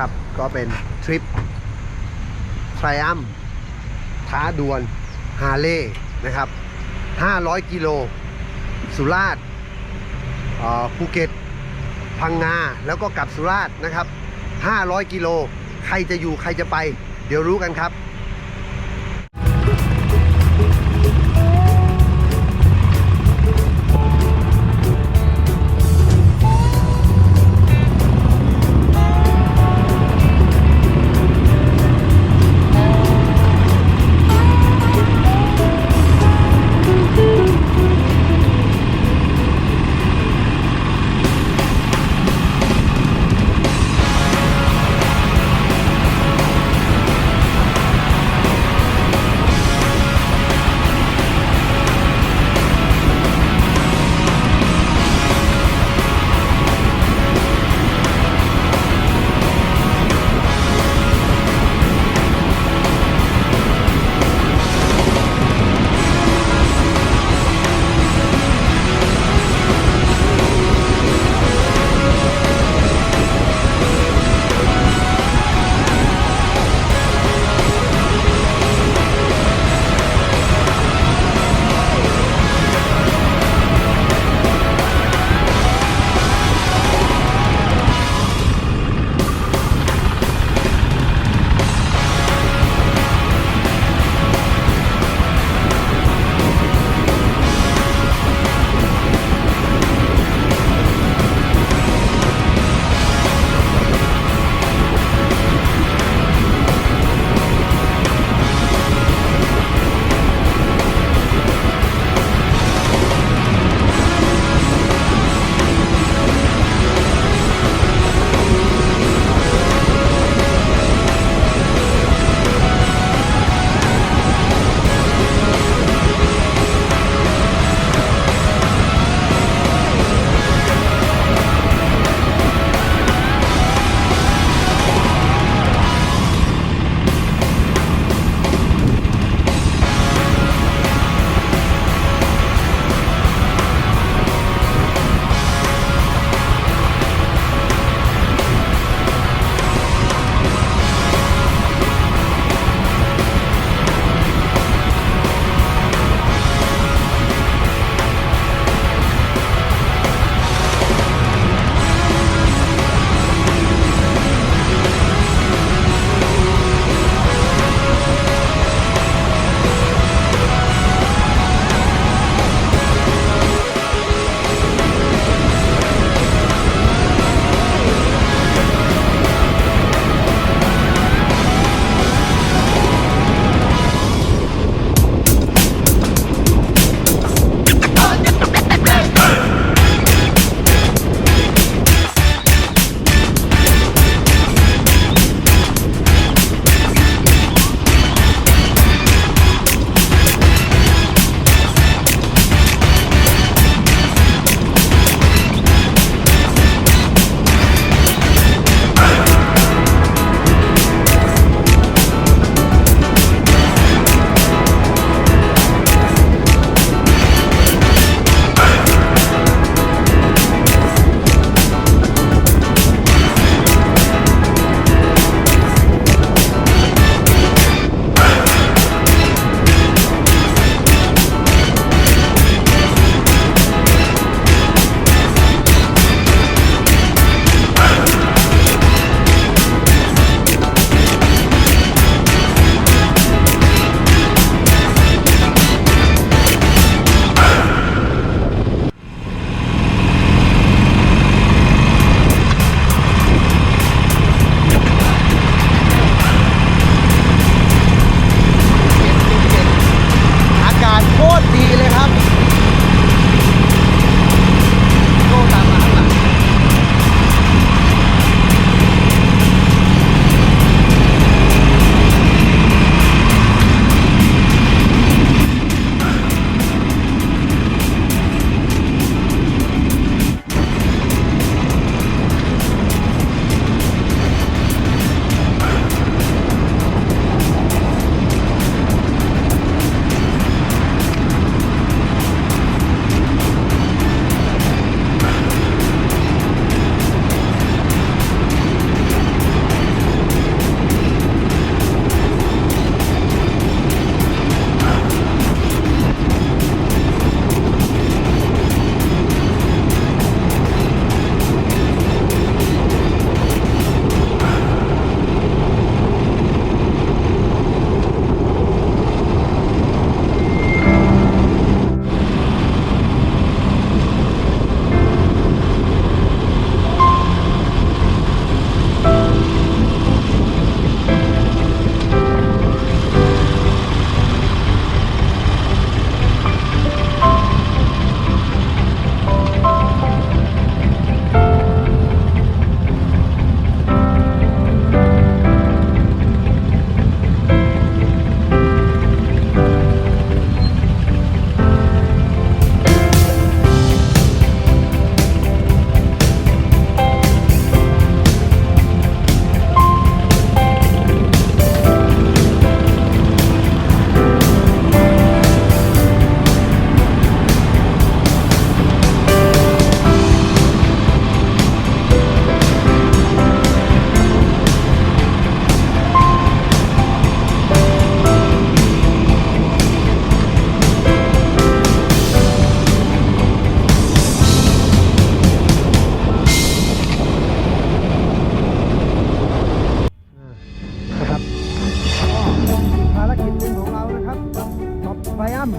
นะครับ ก็เป็นทริปไทรอัมท้าดวลฮาเล่นะครับ 500 กิโล สุราษฎร์ภูเก็ต พังงา แล้วก็กลับสุราษฎร์นะครับ 500 กิโล ใครจะอยู่ใครจะไป เดี๋ยวรู้กันครับ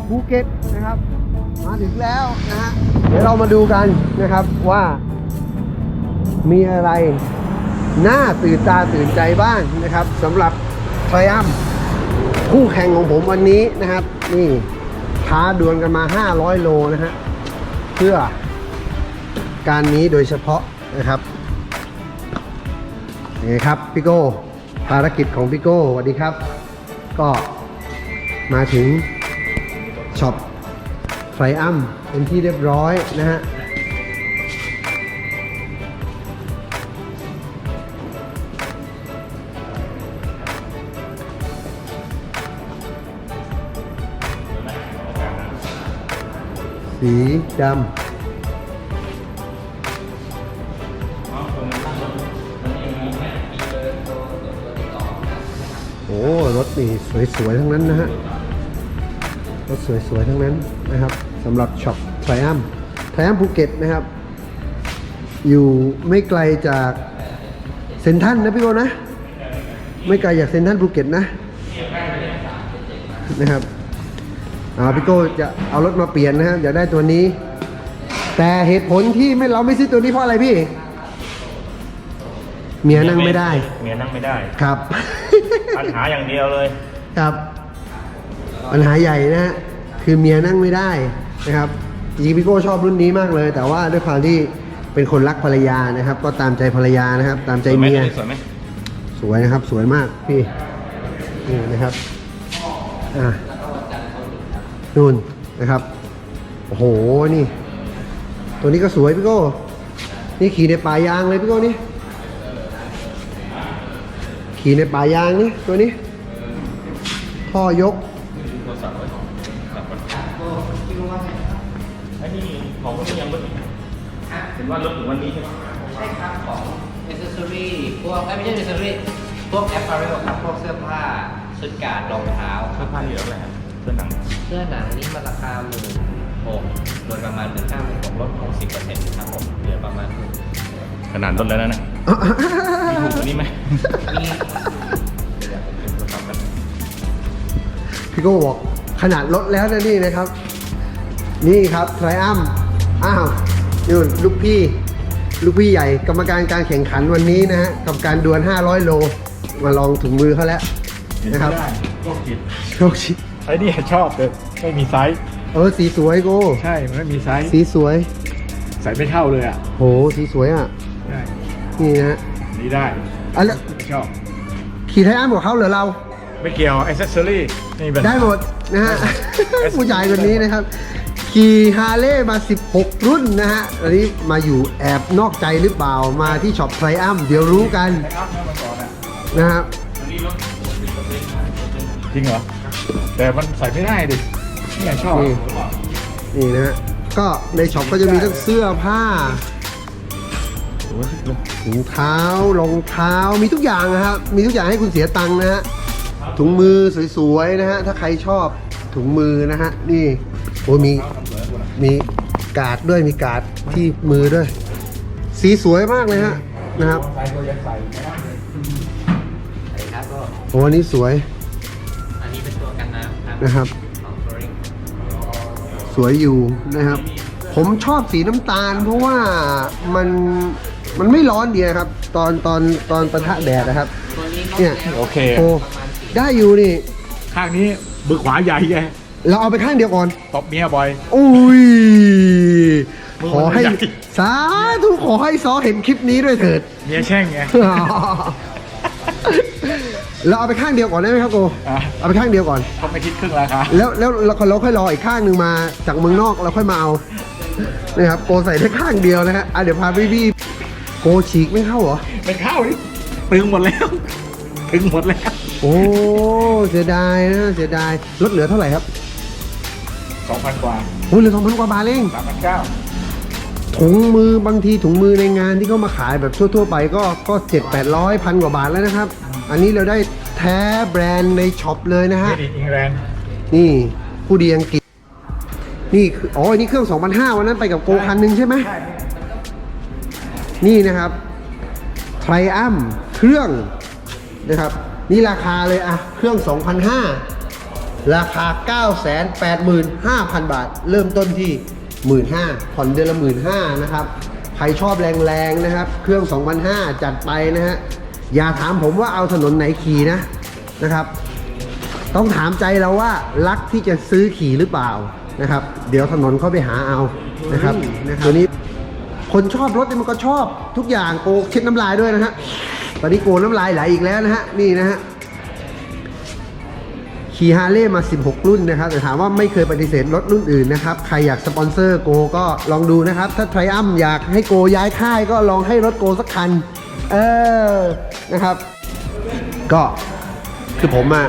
ภูเก็ตนะครับ มาถึงแล้วนะฮะเดี๋ยวเรามาดูกันนะครับว่ามีอะไรน่าตื่นตาตื่นใจบ้างนะครับสำหรับไทรอัมคู่แข่งของผมวันนี้นะครับ นี่ท้าดวลกันมา 500 โลนะฮะเพื่อการนี้โดยเฉพาะนะครับยังไงครับพี่โก้ภารกิจของพี่โก้สวัสดีครับ ก็มาถึง ช็อปไทรอัมเป็นที่เรียบร้อยนะฮะสีดำโอ้ รถนี่สวยๆ ทั้งนั้นนะฮะ รถสวยๆทั้งนั้นนะครับสำหรับช็อปไทรอัมไทรอัมภูเก็ตนะครับ อยู่ไม่ไกลจากเซนทรันนะพี่โกนะ ไม่ไกลจากเซนทรันภูเก็ตนะนะครับอ่าพี่โก้จะเอารถมาเปลี่ยนนะครับอยากได้ตัวนี้ แต่เหตุผลที่ไม่เราไม่ซื้อตัวนี้เพราะอะไรพี่ เมียนั่งไม่ได้ เมียนั่งไม่ได้ครับ ปัญหาอย่างเดียวเลย ครับ ปัญหาใหญ่นะฮะคือเมียนั่งไม่ได้นะครับจริงๆพี่โก้ชอบรุ่นนี้มากเลย แต่ว่าด้วยความที่เป็นคนรักภรรยานะครับ ก็ตามใจภรรยานะครับ ตามใจเมีย สวยไหมสวยนะครับ สวยมากพี่นี่นะครับอะนู่นนะครับ โอ้โหนี่ ตัวนี้ก็สวยพี่โก้นี่ขี่ในป่ายางเลยพี่โก้นี่ขี่ในป่ายางนี่ตัวนี้ท่อยก ห็นว่ารถถึงวันนี้ใช่ไหมใช่ครับของอ c เซ s ซอรี่พวกเอ้ยไม่ใช่อ c เซ s ซอรี่พวกแอปเปิลครับพวกเสื้อผ้าชุดการ์ดรองเท้าเสื้อผ้าที่เหลืออะไรครับเสื้อหนังเสื้อหนังนี่มันราคาหมื่นหกโดยประมาณหมื่นห้าหมื่นหกลดหกสิบเปอร์เซ็นต์ครับผมเหลือประมาณหมื่นขนาดรถแล้วนะนะมีถูกกว่านี้ไหมมีพี่โก้บอกขนาดลดแล้วนะนี่นะครับ นี่ครับไทรอัมอ้าว นี่นลูกพี่ลูกพี่ใหญ่กรรมการการแข่งขันวันนี้นะฮะกับการดวล 500 โล มาลองถุงมือเขาแล้วนะครับโรคจิตโชคชิไอ้นี่ชอบเลยไม่มีไซส์เออสีสวยโก้ใช่มันไม่มีไซส์สีสวยใส่ไม่เท่าเลยอะโหสีสวยอะใช่นี่นะฮะนี่ได้อะแล้วชอบขี่ไทรอัมกับเขาเหรอเราไม่เกี่ยวอ c เซ s ซอรี่นี่เป็นได้หมดนะฮะผู้ชายคนนี้นะครับ ขี่ฮาร์เลย์มา 16 รุ่นนะฮะอันนี้มาอยู่แอบนอกใจหรือเปล่า มาที่ช็อปไทรอัมเดี๋ยวรู้กันไลน์อัพเนี่ยมาก่อนอะนะครับจริงเหรอ แต่มันใส่ไม่ได้ดินี่ชอบนี่นี่นะฮะก็ในช็อปก็จะมีทั้งเสื้อผ้าถุงเท้ารองเท้ามีทุกอย่างนะครับ มีทุกอย่างให้คุณเสียตังค์นะฮะถุงมือสวยๆนะฮะถ้าใครชอบถุงมือนะฮะนี่โอ้ยมี มีการ์ดด้วยมีการ์ดที่มือด้วย สีสวยมากเลยฮะนะครับใส่ตัวยังใส่ไม่ได้เลยใช่ครับก็โอ้อันนี้สวย อันนี้เป็นตัวกันน้ำครับนะครับ ของโฟริงสวยอยู่นะครับ ผมชอบสีน้ำตาล เพราะว่ามันมันไม่ร้อนดีนะครับ ตอนตอนตอนประทะแดดนะครับ ตัวนี้ก็เนี่ยโอเค โอ้ได้อยู่นี่ ข้างนี้มือขวาใหญ่ไง เราเอาไปข้างเดียวก่อน ตบเมียบ่อย อุ้ยมือขอให้มันใหญ่สาธุขอให้ซอเห็นคลิปนี้ด้วยเถิด เมียแช่งไง เราเอาไปข้างเดียวก่อนได้ไหมครับโกอะ เอาไปข้างเดียวก่อน เขาไม่คิดครึ่งราคาแล้วแล้วเราเราค่อยรออีกข้างหนึ่งมาจากเมืองนอกเราค่อยมาเอานะครับโกใส่ได้ข้างเดียวนะฮะอะเดี๋ยวพาพี่พี่โกฉีกไม่เข้าเหรอ เป็นข้าวนี่ตึงหมดแล้วตึงหมดแล้ว โอ้เสียดายนะเสียดายลดเหลือเท่าไหร่ครับ สองพันกว่าโอ้เหลือสองพันกว่าบาทเองสามพันเก้าถุงมือบางทีถุงมือในงานที่เขามาขายแบบทั่ว ๆ ไปก็ก็เจ็ดแปดร้อยพันกว่าบาทแล้วนะครับ อันนี้เราได้แท้แบรนด์ในช็อปเลยนะฮะเมดิอิงแลนด์นี่ผู้ดีอังกฤษนี่คืออ๋ออันนี้เครื่อง2,500วันนั้นไปกับโกคันหนึ่งใช่ไหมใช่นี่นะครับไทรอัมเครื่องนะครับ นี่ราคาเลยอะเครื่อง2,500 ราคา 985,000 บาท เริ่มต้นที่ 15,000ผ่อนเดือนละ 15,000นะครับ ใครชอบแรงๆนะครับ เครื่อง 2,500 จัดไปนะฮะ อย่าถามผมว่าเอาถนนไหนขี่นะนะครับ ต้องถามใจเราว่ารักที่จะซื้อขี่หรือเปล่านะครับ เดี๋ยวถนนเข้าไปหาเอานะครับตัวนี้คนชอบรถเนี่ยมันก็ชอบทุกอย่างโกเช็ดน้ำลายด้วยนะฮะตอนนี้โกน้ำลายไหลอีกแล้วนะฮะนี่นะฮะ ขี่ฮาร์เลย์มา 16 รุ่นนะครับแต่ถามว่าไม่เคยปฏิเสธรถรุ่นอื่นนะครับ ใครอยากสปอนเซอร์โกก็ลองดูนะครับ ถ้าไทรอัมอยากให้โกย้ายค่ายก็ลองให้รถโกสักคัน เออ นะครับ ก็คือผมอะ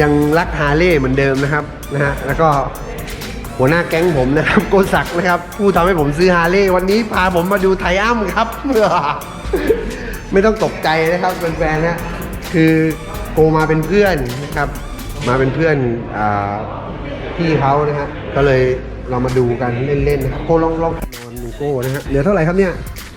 ยังรักฮาร์เลย์เหมือนเดิมนะครับนะฮะแล้วก็หัวหน้าแก๊งผมนะครับโกศักนะครับ ผู้ทำให้ผมซื้อฮาร์เลย์วันนี้พาผมมาดูไทอัมครับ ไม่ต้องตกใจนะครับแฟนๆนะคือโกมาเป็นเพื่อนนะครับ มาเป็นเพื่อนอ่าพี่เขานะฮะก็เลยเรามาดูกันเล่นๆนะครับโกลองลองนอนดูโก้นะฮะเหลือเท่าไหร่ครับเนี่ย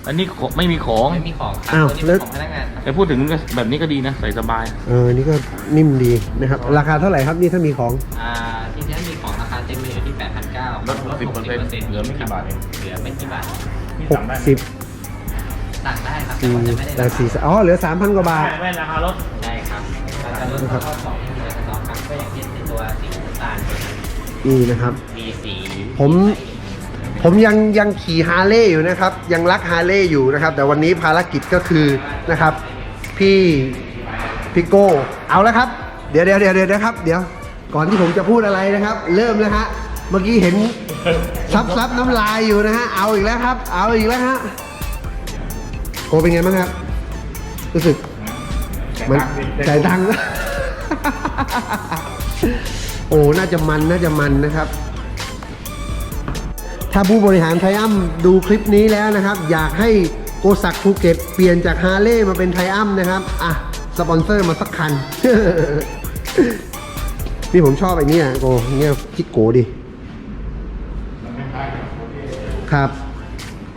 อันนี้ขไม่มีของไม่มีของครัอ้าวตัวนี้แล้เป็วนของพนักงานครับแต่พูดถึงก็แบบนี้ก็ดีนะ ใส่สบาย เออนี่ก็นิ่มดีนะครับ ราคาเท่าไหร่ครับนี่ถ้ามีของ อ่าที่นี้มีของราคาเต็มเลยอยู่ที่ 8,900ลด10%เหลือไม่กี่บาทเอง เหลือไม่กี่บาทนี่หสั่กงได้ไหมสิบสั่งได้ครับอืแต่มว่าจะไม่ได้แต่สี่อ๋อเหลือสามพันกว่าบาท ไม่ราคารถ ใช่ครับเราจะลดข้อสองที่เหลือสองครับก็อย่างเช่นในตัวสีน้ำตาลนี่นะครับ มีสีผมผมยังยังขี่ฮาร์เลย์อยู่นะครับ ยังรักฮาร์เลย์อยู่นะครับ แต่วันนี้ภารกิจก็คือนะครับ พี่พี่โก้เอาแล้วครับ เดี๋ยวเดี๋ยวเดี๋ยวเดี๋ยวนะครับ เดี๋ยวก่อนที่ผมจะพูดอะไรนะครับ เริ่มแล้วฮะเมื่อกี้เห็นซับซับน้ำลายอยู่นะฮะเอาอีกแล้วครับ เอาอีกแล้วฮะโกเป็นไงบ้างครับ รู้สึก มันจ่ายตังค์ โอ้ น่าจะมัน น่าจะมันนะครับ ถ้าผู้บริหารไทอัมดูคลิปนี้แล้วนะครับ อยากให้โกศักดูเก็ตเปลี่ยนจากฮาร์เลย์มาเป็นไทอัมนะครับ อะ สปอนเซอร์มาสักคัน นี่ผมชอบไอ้นี่ยโกเนี่ยคิดโกดิ ครับ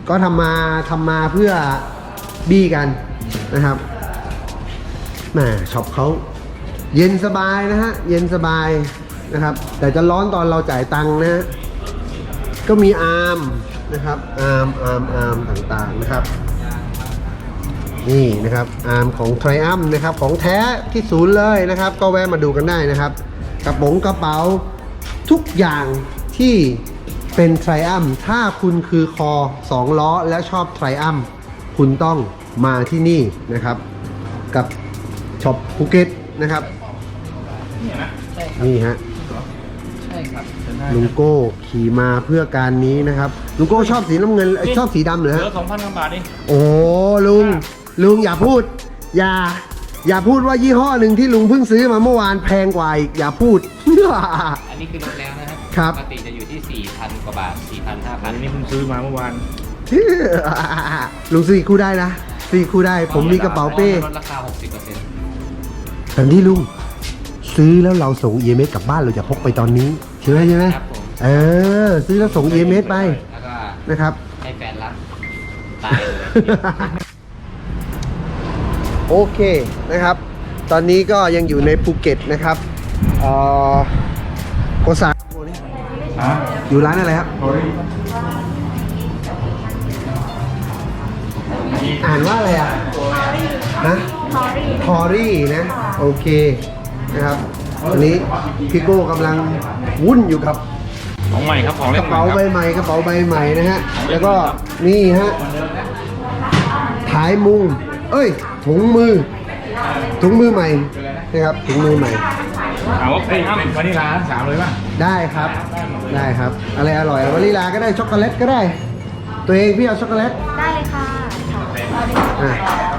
ก็ทำมาทำมาเพื่อบี้กันนะครับ แหมช็อปเขาเย็นสบายนะฮะ เย็นสบายนะครับ แต่จะร้อนตอนเราจ่ายตังค์นะ ก็มีอาร์มนะครับอาร์มอาร์มอาร์มต่างๆนะครับ นี่นะครับอาร์มของ t r i u m p นะครับ ของแท้ที่ศูนย์เลยนะครับ ก็แวะมาดูกันได้นะครับ กระป๋องกระเป๋าทุกอย่างที่เป็น t r i u m p ถ้าคุณคือคอ2ล้อและชอบ t r i u m p คุณต้องมาที่นี่นะครับ กับ ช็อปภูเก็ตนะครับเนี่ยนะใช่ครับนี่ฮะใช่ครับลุงโก้ขี่มาเพื่อการนี้นะครับลุงโก้ชอบสีน้ำเงินเอ้ยชอบสีดำเหรอเหลืฮะ อสองพันกว่าบาทเองโอ้ลุงลุงอย่าพูด อย่า อย่าพูดว่ายี่ห้อหนึ่งที่ลุงเพิ่งซื้อมาเมื่อวานแพงกว่าอีกอย่าพูด อันนี้คือลดแล้วนะครับครับ ปกติจะอยู่ที่ 4,000 กว่าบาท 4,000 อัน5,000นี้เพิ่งซื้อมาเมื่อวานลุงซื้ออีกคู่ได้นะซื้ออีกคู่ได้ ผมมีกระเป๋าเป้ลดราคา 60% แต่นี่ลุงซื้อแล้วเราส่ง EMS กลับบ้านเราอย่าพกไปตอนนี้ใช่ไหมใช่ไหมครับผมเออ ซื้อแล้วส่ง EMS ไปแล้วก็นะครับ ให้แฟนรับตายเลยโอเคนะครับ ตอนนี้ก็ยังอยู่ในภูเก็ตนะครับเอ่อโกซาฮะอยู่ร้านอะไรครับโอ้ย อ่านว่าอะไรอะฮะทอรี่นะ โอเคนะครับวันนี้พี่โก้กำลังวุ่นอยู่กับของใหม่ครับของกเล่ระนใหม่เป๋าครับใบใหม่กระเป๋าใบใหม่นะฮะ แล้วก็นี่ฮะถ่ายมุง เอ้ย ถุงมือ ถุงมือใหม่นะครับ ถุงมือใหม่เอาว่าเฮ้เฮ้ยยวานิลาทั้งสามเลยป่ะได้ครับ ได้ครับ อะไรอร่อยวานิลาก็ได้ช็อกโกแลตก็ได้ ตัวเองพี่เอาช็อกโกแลตได้เลยค่ะ 嗯。